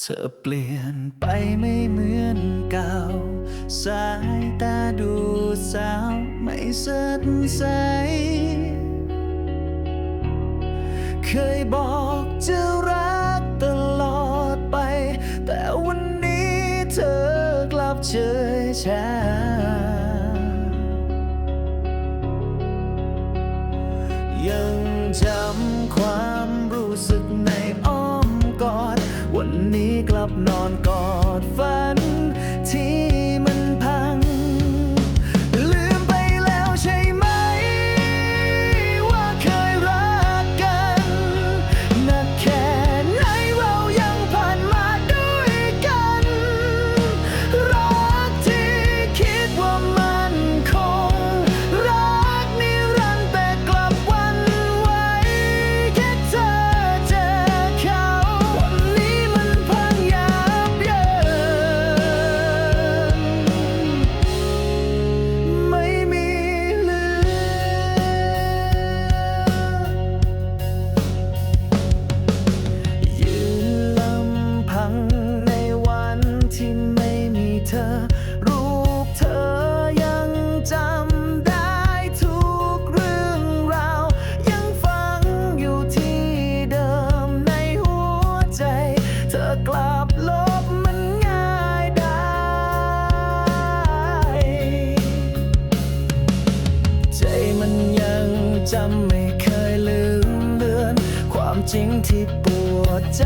เธอเปลี่ยนไปไม่เหมือนเก่า สายตาดูสาวไม่สดใส เคยบอกจะรักตลอดไป แต่วันนี้เธอกลับเฉยชายังจำ กลับลบมันง่ายได้ ใจมันยังจำไม่เคยลืมเลือน ความจริงที่ปวดใจ